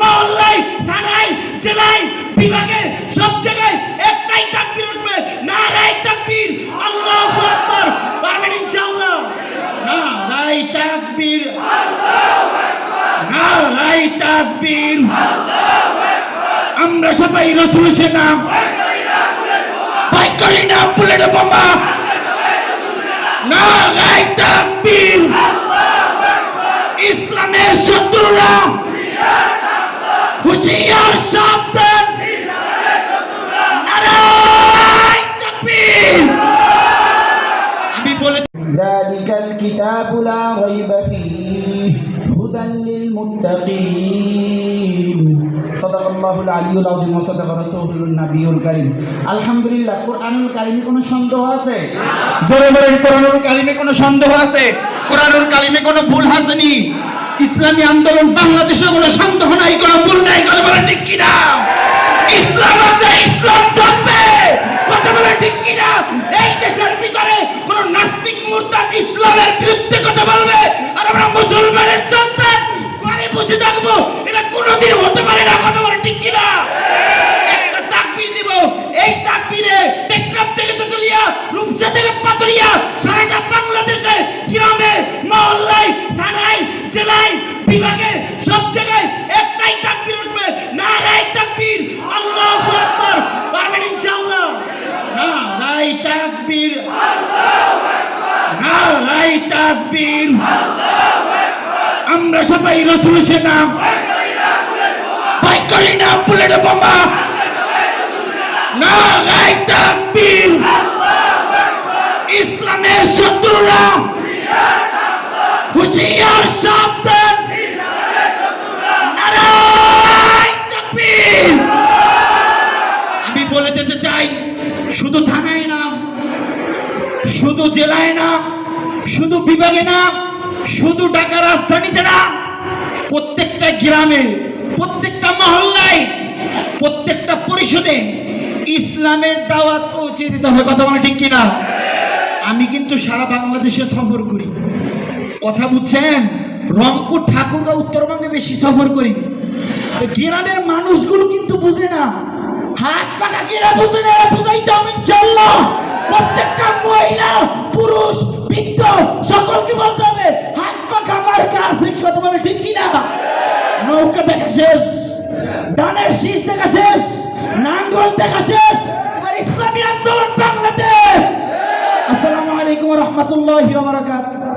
মহল্লায়, থানায়, জেলায়, বিভাগে সব জায়গায় একটাই তাকবীর উঠবে নারাই তাকবীর, আল্লাহু আকবার। পারবেন ইনশাআল্লাহ? নারাই তাকবীর নারাই তাকবীর। আমরা সবাই রসুল সেনা ভয় করি না বুলেট বোমা নারাই তাকবীর। ইসলামের শত্রুরা হুশিয়ার সাবধান নারাই তাকবীর আমি বলে ذلك الكتاب لا ريب فيه هدى للمتقين صدق الله العلي العظيم وصدق رسوله النبي الكريم আলহামদুলিল্লাহ কোরআনুল কারিমে কোনো সন্দেহ আছে জোরে বলেন কোরআনুল কারিমে কোনো সন্দেহ আছে কোরআনুল কারিমে কোনো ভুল হাসেনি ইসলামী আন্দোলন বাংলাদেশে কোনো সন্দেহ নাই কোনো ভুল নাই কথা বলেন ঠিক কিনা এটা কোনোদিন হতে পারে না, কথা বলেন ঠিক কিনা? একটা তাকবীর দিব, এই তাকবীরে টেকনাফ থেকে তেতুলিয়া, রূপসা থেকে পাতুরিয়া, সারাটা বাংলাদেশে গ্রামে, মহল্লায়, থানায়, জেলায়, বিভাগে, সব জায়গায় একটাই তাকবীর উঠবে নারাই তাকবীর। আল্লাহু আকবার। পারবেন ইনশাআল্লাহ? নারাই তাকবীর। নারাই তাকবীর। আমরা সবাই রসুল সেনা। করি না বুলেট বোমা নারাই তাকবীর ইসলামের শত্রুরা হুশিয়ার সাবধান আমি বলে দিতে চাই, শুধু থানায় না, শুধু জেলায় না, শুধু বিভাগে না, শুধু ঢাকা রাজধানীতে না, প্রত্যেকটা গ্রামে প্রত্যেকটা মহল্লায়, প্রত্যেকটা পরিষদে ইসলামের দাওয়াত পৌঁছে দিতে হবে। কথা বলা ঠিক কিনা? আমি কিন্তু সারা বাংলাদেশে সফর করি। কথা বুঝছেন? রংপুর ঠাকুরগা উত্তরবঙ্গে বেশি সফর করি। তো গ্রামের মানুষগুলো কিন্তু বুঝে না। হাত পাকা কিনা বুঝে না বুঝাইতে হবে ইনশাআল্লাহ। প্রত্যেকটা মহিলা, পুরুষ, বৃদ্ধ, সকলকে বলতে হবে, হাত পাকা মার্কা আছে কি? কথা বলে ঠিক কিনা? নৌকা দেখা শেষ ধানের শীষ নাঙ্গল দেখা এবার ইসলামী আন্দোলন বাংলাদেশ। আসসালামু আলাইকুম রহমতুল্লাহ বারাকাতুহু।